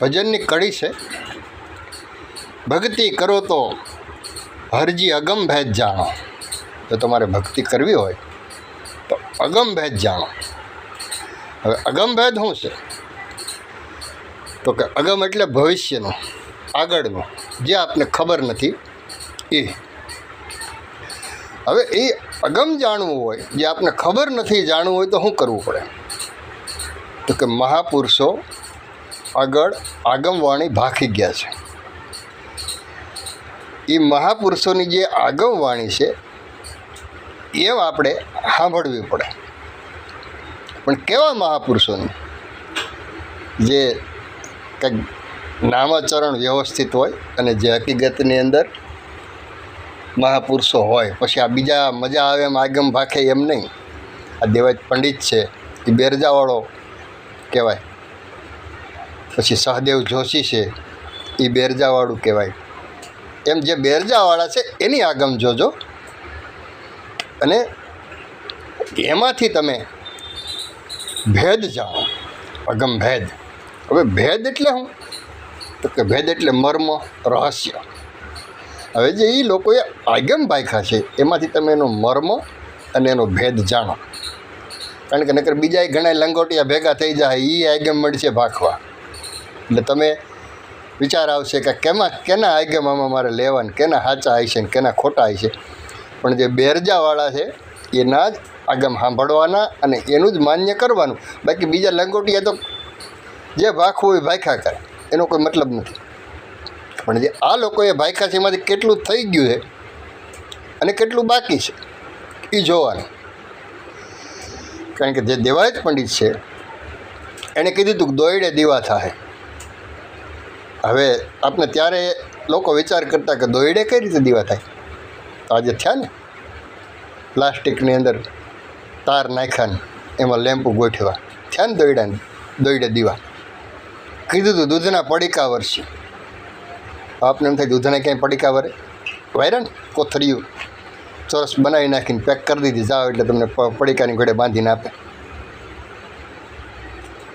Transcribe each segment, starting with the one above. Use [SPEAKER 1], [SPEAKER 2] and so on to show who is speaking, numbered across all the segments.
[SPEAKER 1] ભજનની કડી છે. ભક્તિ કરો તો હરજી અગમ ભેદ જાણો. જો તમારે ભક્તિ કરવી હોય તો અગમ ભેદ જાણો. હવે અગમ ભેદ શું છે? તો કે અગમ એટલે ભવિષ્યનું, આગળનું, જે આપને ખબર નથી, એ. હવે એ અગમ જાણવું હોય, જે આપને ખબર નથી, જાણવું હોય તો શું કરવું પડે? તો કે મહાપુરુષો આગળ આગમવાણી ભાખી ગયા છે. એ મહાપુરુષોની જે આગમવાણી છે, એમ આપણે સાંભળવી પડે. પણ કેવા મહાપુરુષોની? જે કંઈક નામાચરણ વ્યવસ્થિત હોય અને જે હકીકતની અંદર મહાપુરુષો હોય, પછી આ બીજા મજા આવે એમ આગમ ભાખે એમ નહીં. આ દેવાજ પંડિત છે, એ બેરજાવાળો કહેવાય. પછી સહદેવ જોશી છે, એ બેરજાવાળું કહેવાય. એમ જે બેરજાવાળા છે, એની આગમ જોજો. અને એમાંથી તમે ભેદ જાઓ અગમ ભેદ. હવે ભેદ એટલે શું? તો કે ભેદ એટલે મર્મ, રહસ્ય. હવે જે એ લોકોએ આગમ ભાખ્યા છે, એમાંથી તમે એનો મર્મ અને એનો ભેદ જાણો. કારણ કે નકર બીજા ઘણા લંગોટિયા ભેગા થઈ જાય એ આગમ મળશે ભાખવા. એટલે તમે વિચાર આવશે કે કેમાં કેના આગમ આમાં મારે લેવાને? કેના સાચા છે ને કેના ખોટા આવી છે? પણ જે બેરજાવાળા છે, એના જ આગમ સાંભળવાના અને એનું જ માન્ય કરવાનું. બાકી બીજા લંગોટિયા તો જે ભાખવું હોય ભાખ્યા કરે. એનો કોઈ મતલબ નથી. પણ જે આ લોકોએ ભાખ્યા છે, એમાંથી કેટલું થઈ ગયું છે અને કેટલું બાકી છે એ જોવાનું. કારણ કે જે દેવાયત પંડિત છે એણે કીધું હતું કે દોયડે દીવા થાય હવે આપણે ત્યારે લોકો વિચાર કરતા કે દોયડે કઈ રીતે દીવા થાય? તો આજે થયા ને, પ્લાસ્ટિકની અંદર તાર નાખ્યા એમાં લેમ્પ ગોઠવ્યા. થયા ને દોયડાને દોયડે દીવા. કીધું હતું દૂધના પડીકા વરસી. આપને એમ થાય દૂધને ક્યાંય પડીકા વરે? વાયરા ને કોથળીયું ચોરસ બનાવી નાખીને પેક કરી દીધી. જાઓ એટલે તમને પડીકાની ઘોડે બાંધીને આપે.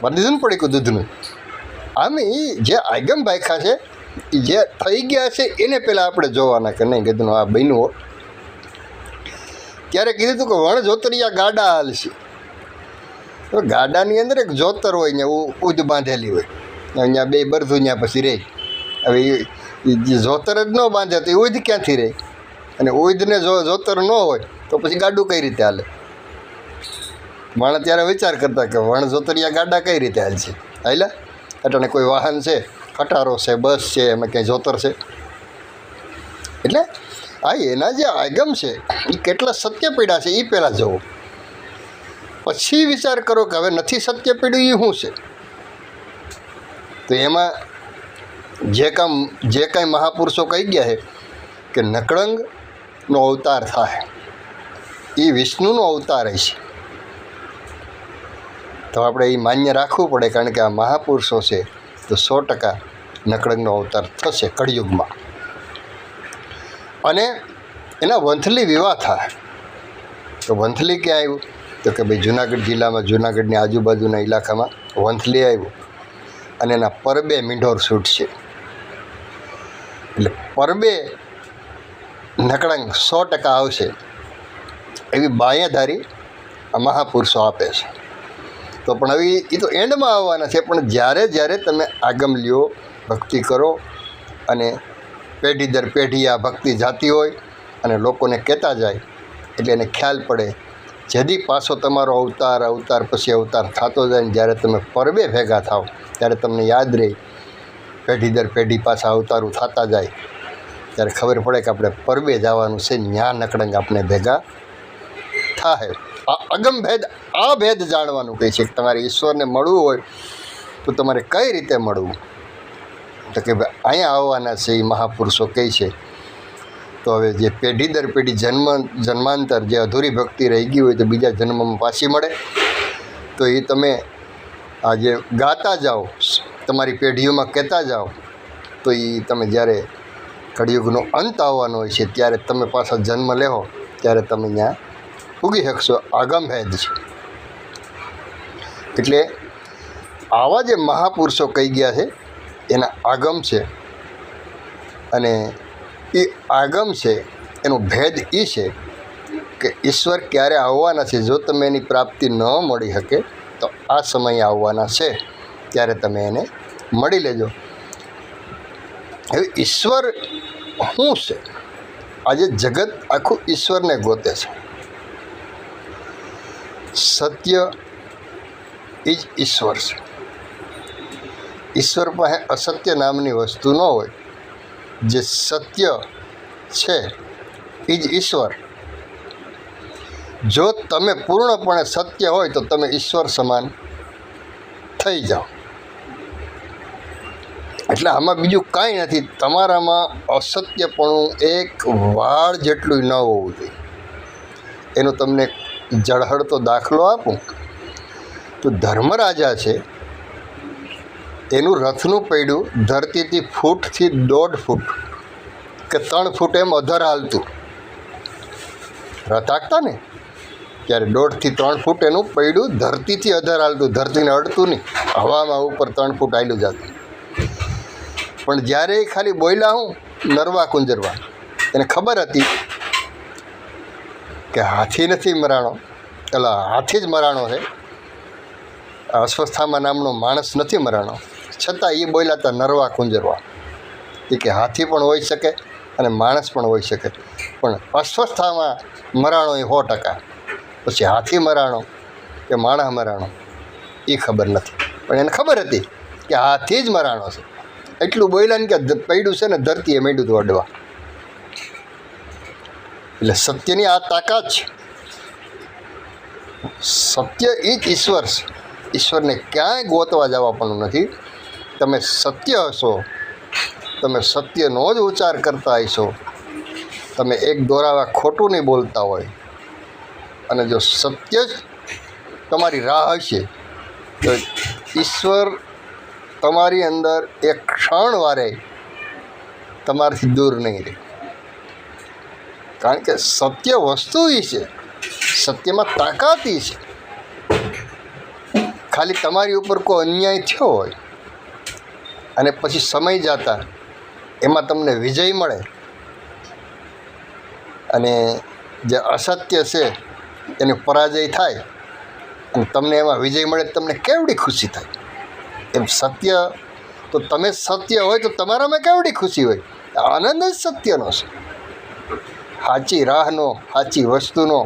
[SPEAKER 1] બાંધી દીધું ને પડીકું દૂધનું? આમ એ જે આગમ બાયખા છે, એ જે થઈ ગયા છે, એને પહેલાં આપણે જોવાના કે નહીં કીધું આ બન્યું. હો ત્યારે કીધું હતું કે વણ જોતરિયા ગાડા હાલશે તો ગાડાની અંદર એક જોતર હોય ને ઉદ બાંધેલી હોય. અહીંયા બે બરધું ત્યાં પછી રહે. હવે એ- જોતર જ ન બાંધે તો ઉદ ક્યાંથી રહે? અને ઉદને જો જોતર ન હોય તો પછી ગાડું કઈ રીતે હાલે? માણસ ત્યારે વિચાર કરતા કે વણ જોતરિયા ગાડા કઈ રીતે હાલશે? હાલ્યા? અટાણે કોઈ વાહન છે, કટારો છે, બસ છે, એમાં ક્યાંય જોતર છે? એટલે આ એના જે આગમ છે એ કેટલા સત્ય પીડા છે એ પહેલાં જુઓ પછી વિચાર કરો કે હવે નથી સત્ય પીડ્યું એ શું છે? તો એમાં જે કામ, જે કાંઈ મહાપુરુષો કહી ગયા છે કે નકળંગનો અવતાર થાય. એ વિષ્ણુનો અવતાર છે તો આપણે એ માન્ય રાખવું પડે કારણ કે આ મહાપુરુષો છે તો સો ટકા નકળંગનો અવતાર થશે કળિયુગમાં. અને એના વંથલી વિવાહ થાય. તો વંથલી ક્યાં આવ્યું? તો કે ભાઈ જુનાગઢ જિલ્લામાં, જુનાગઢની આજુબાજુના ઇલાકામાં વંથલી આવ્યું. અને એના પરબે મીંઢોર સૂટ છે એટલે પરબે નકળંગ સો ટકા આવશે. એવી બાહ્યધારી આ મહાપુરુષો આપે છે. તો પણ હવે એ તો એન્ડમાં આવવાના છે, પણ જ્યારે જ્યારે તમે આગમ લ્યો, ભક્તિ કરો અને પેઢી દર પેઢી આ ભક્તિ જાતી હોય અને લોકોને કહેતા જાય, એટલે એને ખ્યાલ પડે. જેથી પાછો તમારો અવતાર અવતાર પછી અવતાર થતો જાય ને જ્યારે તમે પરબે ભેગા થાવ, ત્યારે તમને યાદ રહે, પેઢી દર પેઢી પાછા અવતારો થતા જાય. ત્યારે ખબર પડે કે આપણે પરબે જવાનું છે, ન્યા નકડંગ આપણે ભેગા થાય આ અગમ ભેદ, આ ભેદ જાણવાનું કહે છે તમારે ઈશ્વરને મળવું હોય તો તમારે કઈ રીતે મળવું? તો કે ભાઈ, અહીંયા આવવાના છે એ મહાપુરુષો કહે છે. તો હવે જે પેઢી દર પેઢી જન્મ, જન્માંતર જે અધૂરી ભક્તિ રહી ગઈ હોય તો બીજા જન્મમાં પાછી મળે. તો એ તમે આ જે ગાતા જાઓ, તમારી પેઢીઓમાં કહેતા જાઓ, તો એ તમે જ્યારે કળિયુગનો અંત આવવાનો હોય છે, ત્યારે તમે પાછા જન્મ લેવો ત્યારે તમે ત્યાં ઉગી શકશો. આગમ ભેદ છે. એટલે આવા જે મહાપુરુષો કહી ગયા છે, એના આગમ છે. અને એ આગમ છે, એનો ભેદ એ છે કે ઈશ્વર ક્યારે આવવાના છે. જો તમે એની પ્રાપ્તિ ન મળી શકે, તો આ સમયે આવવાના છે. ત્યારે તમે એને મળી લેજો. હવે ઈશ્વર શું છે? આજે જગત આખું ઈશ્વરને ગોતે છે. સત્ય એ ઈશ્વર છે. ઈશ્વર પાસે અસત્ય નામની વસ્તુ ન હોય. જે સત્ય છે એ ઈશ્વર. જો તમે પૂર્ણપણે સત્ય હોય તો તમે ઈશ્વર સમાન થઈ જાઓ. એટલે આમાં બીજું કાંઈ નથી. તમારામાં અસત્યપણું એક વાળ જેટલું ન હોવું જોઈએ. એનું તમને જળહળતો દાખલો આપું. તો ધર્મરાજા છે, એનું રથનું પૈડું ધરતીથી ફૂટથી દોઢ ફૂટ કે ત્રણ ફૂટ એમ અધર હાલતું. રથ આખતા ને? ત્યારે દોઢથી ત્રણ ફૂટ એનું પૈડું ધરતીથી અધર હાલતું, ધરતીને અડતું નહીં. હવામાં ઉપર ત્રણ ફૂટ આવેલું જતું. પણ જ્યારે ખાલી બોયલા હું નરવા કુંજરવા, એને ખબર હતી કે હાથી નથી મરાણો? એટલે હાથી જ મરાણો છે. અસ્વસ્થામાં નામનો માણસ નથી મરાણો. છતાં એ બોલ્યા હતા, નરવા કુંજરવા. એ કે હાથી પણ હોઈ શકે અને માણસ પણ હોઈ શકે. પણ અસ્વસ્થામાં મરાણો એ સો ટકા. પછી હાથી મરાણો કે માણસ મરાણો? એ ખબર નથી. પણ એને ખબર હતી કે હાથી જ મરાણો છે. એટલું બોલ્યા ને કે પૈડું છે ને ધરતીએ હતું અડવા એટલે સત્યની આ તાકાત છે. સત્ય એ જ ઈશ્વર છે. ઈશ્વરને ક્યાંય ગોતવા જવા નથી. તમે સત્ય હશો, તમે સત્યનો જ ઉચ્ચાર કરતા હશો, તમે એક દોરાવા ખોટું નહીં બોલતા હોય. અને જો સત્ય જ તમારી રાહ હશે, તો ઈશ્વર તમારી અંદર એક ક્ષણ વારે તમારાથી દૂર નહીં રહે. કારણ કે સત્ય વસ્તુ એ છે. સત્યમાં તાકાત એ છે. ખાલી તમારી ઉપર કોઈ અન્યાય થયો હોય અને પછી સમય જતા એમાં તમને વિજય મળે અને જે અસત્ય છે એનો પરાજય થાય અને તમને એમાં વિજય મળે તમને કેવડી ખુશી થાય? એમ સત્ય, તો તમે સત્ય હોય તો તમારામાં કેવડી ખુશી હોય? આનંદ જ સત્યનો છે. સાચી રાહનો સાચી વસ્તુનો